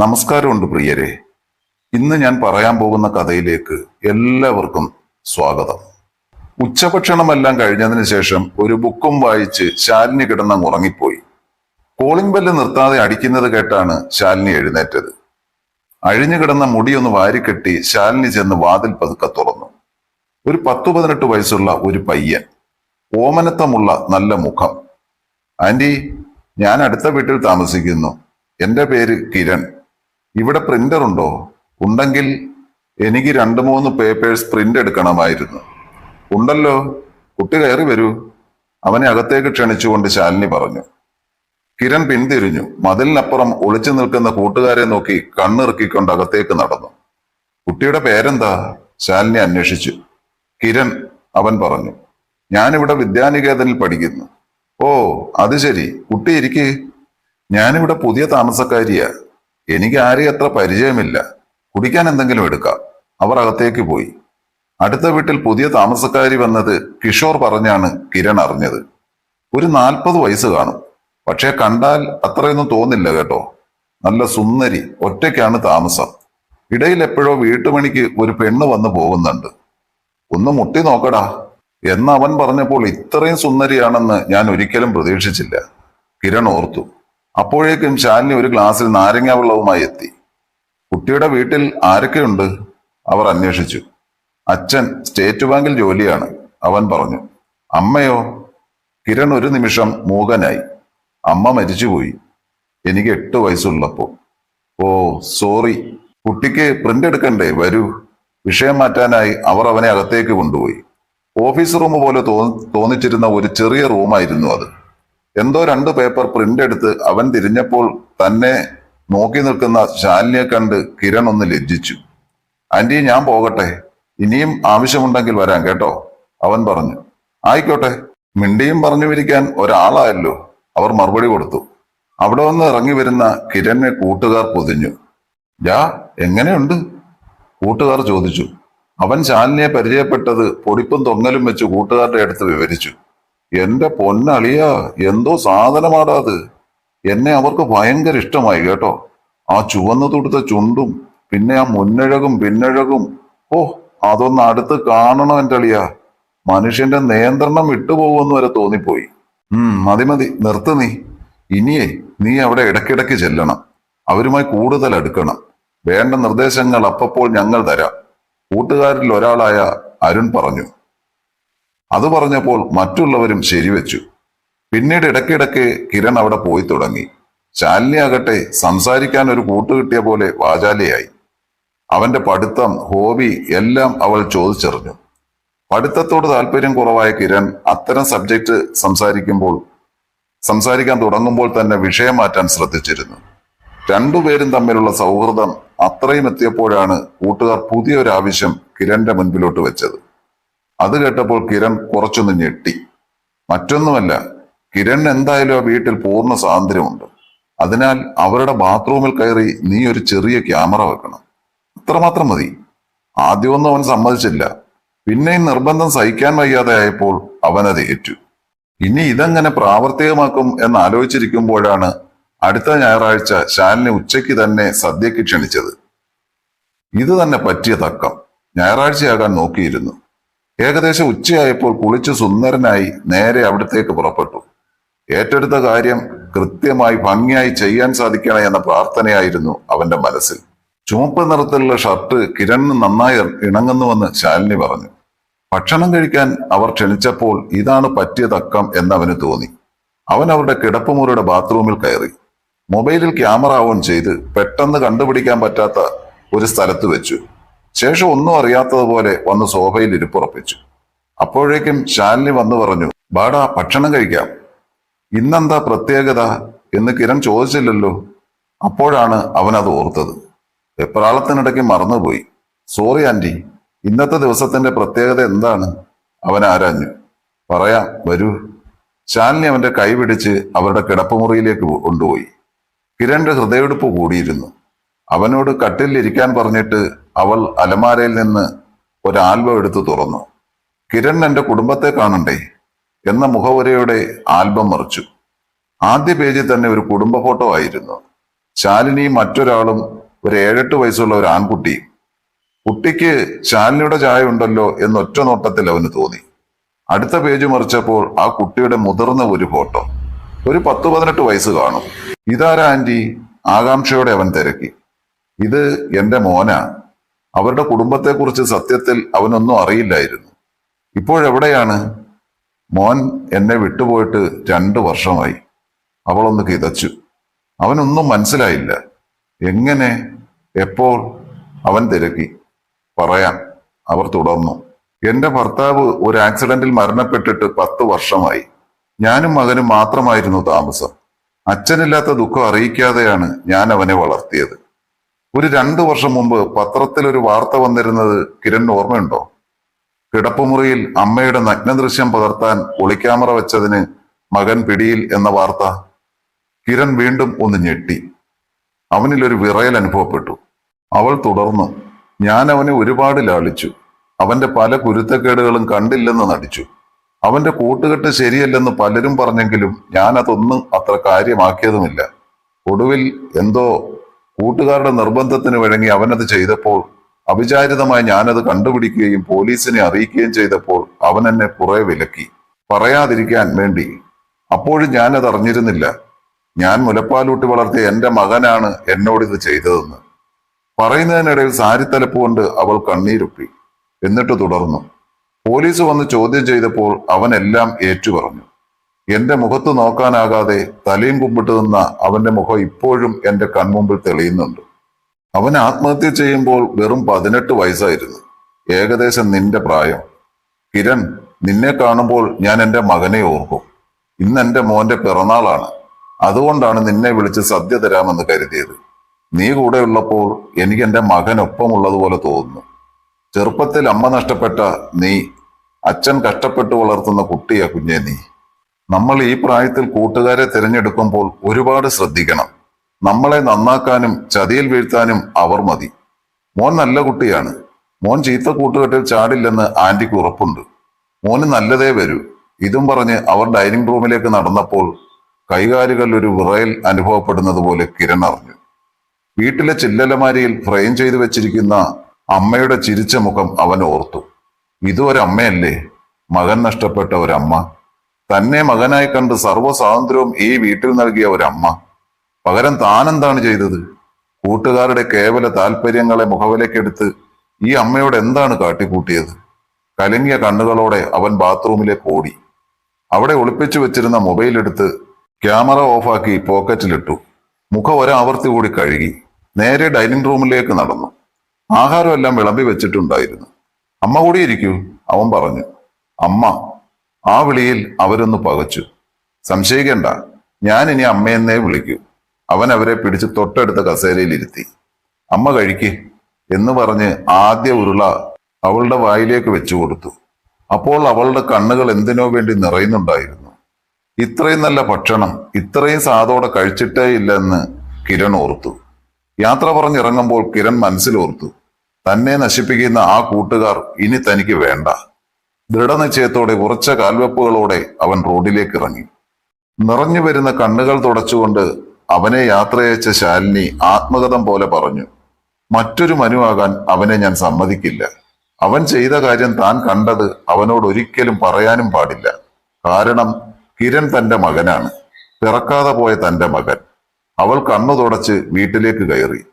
നമസ്കാരമുണ്ട് പ്രിയരെ. ഇന്ന് ഞാൻ പറയാൻ പോകുന്ന കഥയിലേക്ക് എല്ലാവർക്കും സ്വാഗതം. ഉച്ചഭക്ഷണമെല്ലാം കഴിഞ്ഞതിന് ശേഷം ഒരു ബുക്കും വായിച്ച് ശാലിനി കിടന്നങ്ങ് ഉറങ്ങിപ്പോയി കോളിംഗ് ബെല്ല് നിർത്താതെ അടിക്കുന്നത് കേട്ടാണ് ശാലിനി എഴുന്നേറ്റത്. അഴിഞ്ഞു കിടന്ന മുടിയൊന്ന് വാരിക്കെട്ടി ശാലിനി ചെന്ന് വാതിൽ പതുക്കെ തുറന്നു. ഒരു പത്തു പതിനെട്ട് വയസ്സുള്ള ഒരു പയ്യൻ. ഓമനത്തമുള്ള നല്ല മുഖം. ആന്റി ഞാൻ അടുത്ത വീട്ടിൽ താമസിക്കുന്നു. എന്റെ പേര് കിരൺ. ഇവിടെ പ്രിന്റർ ഉണ്ടോ? ഉണ്ടെങ്കിൽ എനിക്ക് രണ്ട് മൂന്ന് പേപ്പേഴ്സ് പ്രിന്റ് എടുക്കണമായിരുന്നു. ഉണ്ടല്ലോ. കുട്ടി കയറി വരൂ. അവനെ അകത്തേക്ക് ക്ഷണിച്ചുകൊണ്ട് ശാലിനി പറഞ്ഞു. കിരൺ പിന്തിരിഞ്ഞു. മതിലിനപ്പുറം ഒളിച്ചു നിൽക്കുന്ന കൂട്ടുകാരെ നോക്കി കണ്ണിറുക്കിക്കൊണ്ട് അകത്തേക്ക് നടന്നു. കുട്ടിയുടെ പേരെന്താ? ശാലിനി അന്വേഷിച്ചു. കിരൺ അവൻ പറഞ്ഞു. ഞാനിവിടെ വിദ്യാനികേതനിൽ പഠിക്കുന്നു. ഓ അത് ശരി. കുട്ടി ഇരിക്കേ. ഞാനിവിടെ പുതിയ താമസക്കാരിയാ. എനിക്ക് ആരെയും അത്ര പരിചയമില്ല. കുടിക്കാൻ എന്തെങ്കിലും എടുക്കാം. അവർ അകത്തേക്ക് പോയി. അടുത്ത വീട്ടിൽ പുതിയ താമസക്കാരി വന്നത് കിഷോർ പറഞ്ഞാണ് കിരൺ അറിഞ്ഞത്. ഒരു നാൽപ്പത് വയസ്സ് കാണും. പക്ഷേ കണ്ടാൽ അത്രയൊന്നും തോന്നില്ല കേട്ടോ. നല്ല സുന്ദരി ഒറ്റയ്ക്കാണ് താമസം. ഇടയിൽ എപ്പോഴോ വീട്ടുമണിക്ക് ഒരു പെണ്ണ് വന്നു പോകുന്നുണ്ട്. ഒന്ന് മുട്ടി നോക്കടാ. എന്ന് അവൻ പറഞ്ഞപ്പോൾ ഇത്രയും സുന്ദരിയാണെന്ന് ഞാൻ ഒരിക്കലും പ്രതീക്ഷിച്ചില്ല. കിരൺ ഓർത്തു. അപ്പോഴേക്കും ശാലിനി ഒരു ഗ്ലാസ്സിൽ നാരങ്ങ വെള്ളവുമായി എത്തി. കുട്ടിയുടെ വീട്ടിൽ ആരൊക്കെയുണ്ട് അവർ അന്വേഷിച്ചു. അച്ഛൻ സ്റ്റേറ്റ് ബാങ്കിൽ ജോലിയാണ് അവൻ പറഞ്ഞു. അമ്മയോ? കിരൺ ഒരു നിമിഷം മൂകനായി. അമ്മ മരിച്ചുപോയി. എനിക്ക് എട്ട് വയസ്സുള്ളപ്പോൾ. ഓ സോറി. കുട്ടിക്ക് പ്രിന്റ് എടുക്കണ്ടേ? വരൂ. വിഷയം മാറ്റാനായി അവർ അവനെ അകത്തേക്ക് കൊണ്ടുപോയി. ഓഫീസ് റൂം പോലെ തോന്നിച്ചിരുന്ന ഒരു ചെറിയ റൂമായിരുന്നു അത്. എന്തോ രണ്ട് പേപ്പർ പ്രിന്റ് എടുത്ത് അവൻ തിരിഞ്ഞപ്പോൾ തന്നെ നോക്കി നിൽക്കുന്ന ശാലിനിയെ കണ്ട് കിരൺ ഒന്ന് ലജ്ജിച്ചു. ആന്റി ഞാൻ പോകട്ടെ. ഇനിയും ആവശ്യമുണ്ടെങ്കിൽ വരാം കേട്ടോ അവൻ പറഞ്ഞു. ആയിക്കോട്ടെ. മിണ്ടിയും പറഞ്ഞു വിരിക്കാൻ ഒരാളായല്ലോ അവർ മറുപടി കൊടുത്തു. അവിടെ വന്ന് ഇറങ്ങി വരുന്ന കിരണിനെ കൂട്ടുകാർ പൊതിഞ്ഞു. ജാ എങ്ങനെയുണ്ട്? കൂട്ടുകാർ ചോദിച്ചു. അവൻ ശാലിനിയെ പരിചയപ്പെട്ടത് പൊടിപ്പും തൊങ്ങലും വെച്ച് കൂട്ടുകാരുടെ അടുത്ത് വിവരിച്ചു. എന്റെ പൊന്നളിയ എന്തോ സാധനമാടാ അത്. എന്നെ അവർക്ക് ഭയങ്കര ഇഷ്ടമായി കേട്ടോ. ആ ചുവന്നു തുടുത്ത ചുണ്ടും പിന്നെ ആ മുന്നഴകും പിന്നഴകും. ഓ അതൊന്ന് അടുത്ത് കാണണം എന്റെ അളിയ. മനുഷ്യന്റെ നിയന്ത്രണം വിട്ടുപോകുമെന്ന് വരെ തോന്നിപ്പോയി. ഉം മതി മതി നിർത്ത് നീ. ഇനിയേ നീ അവിടെ ഇടക്കിടക്ക് ചെല്ലണം. അവരുമായി കൂടുതൽ അടുക്കണം. വേണ്ട നിർദ്ദേശങ്ങൾ അപ്പപ്പോൾ ഞങ്ങൾ തരാം. കൂട്ടുകാരിൽ ഒരാളായ അരുൺ പറഞ്ഞു. അത് പറഞ്ഞപ്പോൾ മറ്റുള്ളവരും ശരിവെച്ചു. പിന്നീട് ഇടയ്ക്കിടയ്ക്ക് കിരൺ അവിടെ പോയി തുടങ്ങി. ശാലിനി ആകട്ടെ സംസാരിക്കാൻ ഒരു കൂട്ടുകിട്ടിയ പോലെ വാചാലിയായി. അവന്റെ പഠിത്തം ഹോബി എല്ലാം അവൾ ചോദിച്ചറിഞ്ഞു. പഠിത്തത്തോട് താല്പര്യം കുറവായ കിരൺ അത്തരം സബ്ജക്റ്റ് സംസാരിക്കുമ്പോൾ സംസാരിക്കാൻ തുടങ്ങുമ്പോൾ തന്നെ വിഷയം മാറ്റാൻ ശ്രദ്ധിച്ചിരുന്നു. രണ്ടുപേരും തമ്മിലുള്ള സൗഹൃദം അത്രയും എത്തിയപ്പോഴാണ് കൂട്ടുകാർ പുതിയൊരാവശ്യം കിരണിന്റെ മുൻപിലോട്ട് വെച്ചത്. അത് കേട്ടപ്പോൾ കിരൺ കുറച്ചൊന്ന് ഞെട്ടി. മറ്റൊന്നുമല്ല കിരൺ എന്തായാലും ആ വീട്ടിൽ പൂർണ സ്വാതന്ത്ര്യമുണ്ട്. അതിനാൽ അവരുടെ ബാത്റൂമിൽ കയറി നീ ഒരു ചെറിയ ക്യാമറ വെക്കണം. അത്രമാത്രം മതി. ആദ്യമൊന്നും അവൻ സമ്മതിച്ചില്ല. പിന്നെയും നിർബന്ധം സഹിക്കാൻ വയ്യാതെ ആയപ്പോൾ അവനത് ഏറ്റു. ഇനി ഇതെങ്ങനെ പ്രാവർത്തികമാക്കും എന്ന് ആലോചിച്ചിരിക്കുമ്പോഴാണ് അടുത്ത ഞായറാഴ്ച ശാലിനെ ഉച്ചയ്ക്ക് തന്നെ സദ്യക്ക് ക്ഷണിച്ചത്. ഇത് തന്നെ പറ്റിയ തക്കം ഞായറാഴ്ചയാകാൻ നോക്കിയിരുന്നു. ഏകദേശം ഉച്ചയായപ്പോൾ കുളിച്ച് സുന്ദരനായി നേരെ അവിടത്തേക്ക് പുറപ്പെട്ടു. ഏറ്റെടുത്ത കാര്യം കൃത്യമായി ഭംഗിയായി ചെയ്യാൻ സാധിക്കണേ എന്ന പ്രാർത്ഥനയായിരുന്നു അവന്റെ മനസ്സിൽ. ചുവപ്പ് നിറത്തിലുള്ള ഷർട്ട് കിരണിന് നന്നായി ഇണങ്ങുന്നുവെന്ന് ശാലിനി പറഞ്ഞു. ഭക്ഷണം കഴിക്കാൻ അവർ ക്ഷണിച്ചപ്പോൾ ഇതാണ് പറ്റിയ തക്കം എന്നവന് തോന്നി. അവൻ അവരുടെ കിടപ്പുമുറിയുടെ ബാത്റൂമിൽ കയറി. മൊബൈലിൽ ക്യാമറ ഓൺ ചെയ്ത് പെട്ടെന്ന് കണ്ടുപിടിക്കാൻ പറ്റാത്ത ഒരു സ്ഥലത്ത് വെച്ചു. ശേഷം ഒന്നും അറിയാത്തതുപോലെ വന്ന് സോഫയിൽ ഇരിപ്പുറപ്പിച്ചു. അപ്പോഴേക്കും ശാലിനി വന്നു പറഞ്ഞു ബാടാ ഭക്ഷണം കഴിക്കാം. ഇന്നെന്താ പ്രത്യേകത? എന്ന് കിരൺ ചോദിച്ചില്ലല്ലോ. അപ്പോഴാണ് അവൻ അത് ഓർത്തത്. എപ്രാളത്തിനിടയ്ക്ക് മറന്നുപോയി. Sorry aunty. ഇന്നത്തെ ദിവസത്തിന്റെ പ്രത്യേകത എന്താണ്? അവൻ ആരാഞ്ഞു. പറയാം വരൂ. ശാലിനി അവന്റെ കൈ പിടിച്ച് അവരുടെ കിടപ്പുമുറിയിലേക്ക് കൊണ്ടുപോയി. കിരണിന്റെ ഹൃദയെടുപ്പ് കൂടിയിരുന്നു. അവനോട് കട്ടിലിരിക്കാൻ പറഞ്ഞിട്ട് അവൾ അലമാരയിൽ നിന്ന് ഒരു ആൽബം എടുത്ത് തുറന്നു. കിരൺ എന്റെ കുടുംബത്തെ കാണണ്ടേ? എന്ന മുഖവരയുടെ ആൽബം മറിച്ചു. ആദ്യ പേജിൽ തന്നെ ഒരു കുടുംബ ഫോട്ടോ ആയിരുന്നു. ശാലിനിയും മറ്റൊരാളും ഒരു ഏഴെട്ട് വയസ്സുള്ള ഒരു ആൺകുട്ടിയും കുട്ടിക്ക് ശാലിനിയുടെ ചായ ഉണ്ടല്ലോ എന്ന് ഒറ്റ നോട്ടത്തിൽ അവന് തോന്നി. അടുത്ത പേജ് മറിച്ചപ്പോൾ ആ കുട്ടിയുടെ മുതിർന്ന ഒരു ഫോട്ടോ. ഒരു പത്ത് പതിനെട്ട് വയസ്സ് കാണും. ഇതാരാ ആന്റി? ആകാംക്ഷയോടെ അവൻ തിരക്കി. ഇത് എന്റെ മോനാ. അവരുടെ കുടുംബത്തെക്കുറിച്ച് സത്യത്തിൽ അവനൊന്നും അറിയില്ലായിരുന്നു. ഇപ്പോഴെവിടെയാണ് മോൻ എന്നെ വിട്ടുപോയിട്ട് രണ്ട് വർഷമായി. അവളൊന്ന് കിതച്ചു. അവനൊന്നും മനസ്സിലായില്ല. എങ്ങനെ? എപ്പോൾ? അവൻ തിരക്കി. പറയാം. അവർ തുടർന്നു. എന്റെ ഭർത്താവ് ഒരു ആക്സിഡന്റിൽ മരണപ്പെട്ടിട്ട് പത്ത് വർഷമായി. ഞാനും മകനും മാത്രമായിരുന്നു താമസം. അച്ഛനില്ലാത്ത ദുഃഖം അറിയിക്കാതെയാണ് ഞാൻ അവനെ വളർത്തിയത്. ഒരു രണ്ടു വർഷം മുമ്പ് പത്രത്തിൽ ഒരു വാർത്ത വന്നിരുന്നത് കിരൺ ഓർമ്മയുണ്ടോ? കിടപ്പുമുറിയിൽ അമ്മയുടെ നഗ്നദൃശ്യം പകർത്താൻ ഒളിക്യാമറ വെച്ചതിന് മകൻ പിടിയിൽ എന്ന വാർത്ത. കിരൺ വീണ്ടും ഒന്ന് ഞെട്ടി. അവനിൽ ഒരു വിറയൽ അനുഭവപ്പെട്ടു. അവൾ തുടർന്നു ഞാൻ അവനെ ഒരുപാട് ലാളിച്ചു. അവന്റെ പല കുരുത്തക്കേടുകളും കണ്ടില്ലെന്ന് നടിച്ചു. അവന്റെ കൂട്ടുകെട്ട് ശരിയല്ലെന്ന് പലരും പറഞ്ഞെങ്കിലും ഞാൻ അതൊന്നും അത്ര കാര്യമാക്കിയതുമില്ല. ഒടുവിൽ എന്തോ കൂട്ടുകാരുടെ നിർബന്ധത്തിന് വഴങ്ങി അവനത് ചെയ്തപ്പോൾ അവിചാരിതമായി ഞാനത് കണ്ടുപിടിക്കുകയും പോലീസിനെ അറിയിക്കുകയും ചെയ്തപ്പോൾ അവൻ എന്നെ കുറെ വിലക്കി. പറയാതിരിക്കാൻ വേണ്ടി. അപ്പോഴും ഞാനത് അറിഞ്ഞിരുന്നില്ല. ഞാൻ മുലപ്പാലൂട്ടി വളർത്തിയ എന്റെ മകനാണ് എന്നോട് ഇത് ചെയ്തതെന്ന്. പറയുന്നതിനിടയിൽ സാരിത്തലപ്പ് കൊണ്ട് അവൾ കണ്ണീരൊപ്പി. എന്നിട്ട് തുടർന്നു. പോലീസ് വന്ന് ചോദ്യം ചെയ്തപ്പോൾ അവൻ എല്ലാം ഏറ്റുപറഞ്ഞു. എന്റെ മുഖത്ത് നോക്കാനാകാതെ തലയും കുമ്പിട്ട് നിന്ന അവന്റെ മുഖം ഇപ്പോഴും എന്റെ കൺമുമ്പിൽ തെളിയുന്നുണ്ട്. അവൻ ആത്മഹത്യ ചെയ്യുമ്പോൾ വെറും പതിനെട്ട് വയസ്സായിരുന്നു. ഏകദേശം നിന്റെ പ്രായം. കിരൺ നിന്നെ കാണുമ്പോൾ ഞാൻ എന്റെ മകനെ ഓർക്കും. ഇന്ന് എന്റെ മോന്റെ പിറന്നാളാണ്. അതുകൊണ്ടാണ് നിന്നെ വിളിച്ച് സദ്യ തരാമെന്ന് കരുതിയത്. നീ കൂടെ ഉള്ളപ്പോൾ എനിക്ക് എന്റെ മകനൊപ്പമുള്ളതുപോലെ തോന്നുന്നു. ചെറുപ്പത്തിൽ അമ്മ നഷ്ടപ്പെട്ട നീ അച്ഛൻ കഷ്ടപ്പെട്ട് വളർത്തുന്ന കുട്ടിയാ കുഞ്ഞെ നീ. നമ്മൾ ഈ പ്രായത്തിൽ കൂട്ടുകാരെ തിരഞ്ഞെടുക്കുമ്പോൾ ഒരുപാട് ശ്രദ്ധിക്കണം. നമ്മളെ നന്നാക്കാനും ചതിയിൽ വീഴ്ത്താനും അവർ മതി. മോൻ നല്ല കുട്ടിയാണ്. മോൻ ചീത്ത കൂട്ടുകെട്ടിൽ ചാടില്ലെന്ന് ആന്റിക്ക് ഉറപ്പുണ്ട്. മോന് നല്ലതേ വരൂ. ഇതും പറഞ്ഞ് അവർ ഡൈനിങ് റൂമിലേക്ക് നടന്നപ്പോൾ കൈകാലുകൾ ഒരു വിറയൽ അനുഭവപ്പെടുന്നത് പോലെ കിരൺ അറിഞ്ഞു. വീട്ടിലെ ചില്ലലമാരിയിൽ ഫ്രെയിം ചെയ്തു വെച്ചിരിക്കുന്ന അമ്മയുടെ ചിരിച്ച മുഖം അവൻ ഓർത്തു. ഇതൊരമ്മയല്ലേ? മകൻ നഷ്ടപ്പെട്ട ഒരമ്മ. തന്നെ മകനായി കണ്ട് സർവ സ്വാതന്ത്ര്യവും ഈ വീട്ടിൽ നൽകിയ ഒരമ്മ. പകരം താനെന്താണ് ചെയ്തത്? കൂട്ടുകാരുടെ കേവല താല്പര്യങ്ങളെ മുഖവിലേക്കെടുത്ത് ഈ അമ്മയോട് എന്താണ് കാട്ടിക്കൂട്ടിയത്? കലങ്ങിയ കണ്ണുകളോടെ അവൻ ബാത്റൂമിലേക്ക് ഓടി. അവിടെ ഒളിപ്പിച്ചു വെച്ചിരുന്ന മൊബൈൽ എടുത്ത് ക്യാമറ ഓഫാക്കി പോക്കറ്റിലിട്ടു. മുഖം ഒരാവർത്തി കൂടി കഴുകി. നേരെ ഡൈനിങ് റൂമിലേക്ക് നടന്നു. ആഹാരമെല്ലാം വിളമ്പി വെച്ചിട്ടുണ്ടായിരുന്നു. അമ്മ കൂടിയിരിക്കൂ അവൻ പറഞ്ഞു. അമ്മ ആ വിളിയിൽ അവരൊന്ന് പകച്ചു. സംശയിക്കണ്ട. ഞാൻ ഇനി അമ്മയെന്നേ വിളിക്കൂ. അവൻ അവരെ പിടിച്ച് തൊട്ടടുത്ത കസേരയിൽ ഇരുത്തി അമ്മ കഴിക്ക് എന്ന് പറഞ്ഞ് ആദ്യ ഉരുള അവളുടെ വായിലേക്ക് വെച്ചു കൊടുത്തു. അപ്പോൾ അവളുടെ കണ്ണുകൾ എന്തിനോ വേണ്ടി നിറയുന്നുണ്ടായിരുന്നു. ഇത്രയും നല്ല ഭക്ഷണം ഇത്രയും സാധോടെ കഴിച്ചിട്ടേ ഇല്ലെന്ന് കിരൺ ഓർത്തു. യാത്ര പറഞ്ഞിറങ്ങുമ്പോൾ കിരൺ മനസ്സിലോർത്തു. തന്നെ നശിപ്പിക്കുന്ന ആ കൂട്ടുകാർ ഇനി തനിക്ക് വേണ്ട. ദൃഢനിശ്ചയത്തോടെ ഉറച്ച കാൽവെപ്പുകളോടെ അവൻ റോഡിലേക്ക് ഇറങ്ങി നിറഞ്ഞു വരുന്ന കണ്ണുകൾ തുടച്ചുകൊണ്ട് അവനെ യാത്രയച്ച ശാലിനി ആത്മകഥം പോലെ പറഞ്ഞു മറ്റൊരു മനുവാകാൻ അവനെ ഞാൻ സമ്മതിക്കില്ല. അവൻ ചെയ്ത കാര്യം താൻ കണ്ടത് അവനോട് ഒരിക്കലും പറയാനും പാടില്ല. കാരണം കിരൺ തന്റെ മകനാണ്. പിറക്കാതെ പോയ തന്റെ മകൻ. അവൾ കണ്ണു തുടച്ച് വീട്ടിലേക്ക് കയറി.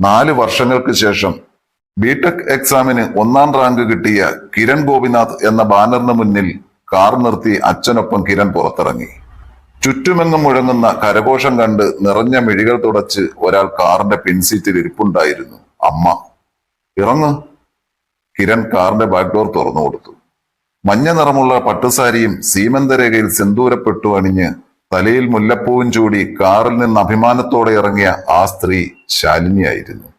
നാല് വർഷങ്ങൾക്ക് ശേഷം ബിടെക് എക്സാമിന് ഒന്നാം റാങ്ക് കിട്ടിയ കിരൺ ഗോപിനാഥ് എന്ന ബാനറിന് മുന്നിൽ കാർ നിർത്തി അച്ഛനൊപ്പം കിരൺ പുറത്തിറങ്ങി. ചുറ്റുമെങ്ങും മുഴങ്ങുന്ന കരഘോഷം കണ്ട് നിറഞ്ഞ മിഴികൾ തുടച്ച് ഒരാൾ കാറിന്റെ പിൻസീറ്റിൽ ഇരിപ്പുണ്ടായിരുന്നു. അമ്മ ഇറങ്ങ്. കിരൺ കാറിന്റെ ബാക്ക് ഡോർ തുറന്നു കൊടുത്തു. മഞ്ഞ നിറമുള്ള പട്ടുസാരിയും സീമന്തരേഖയിൽ സിന്ദൂരപ്പെട്ടു അണിഞ്ഞ് തലയിൽ മുല്ലപ്പൂവും ചൂടി കാറിൽ നിന്ന് അഭിമാനത്തോടെ ഇറങ്ങിയ ആ സ്ത്രീ ശാലിനിയായിരുന്നു.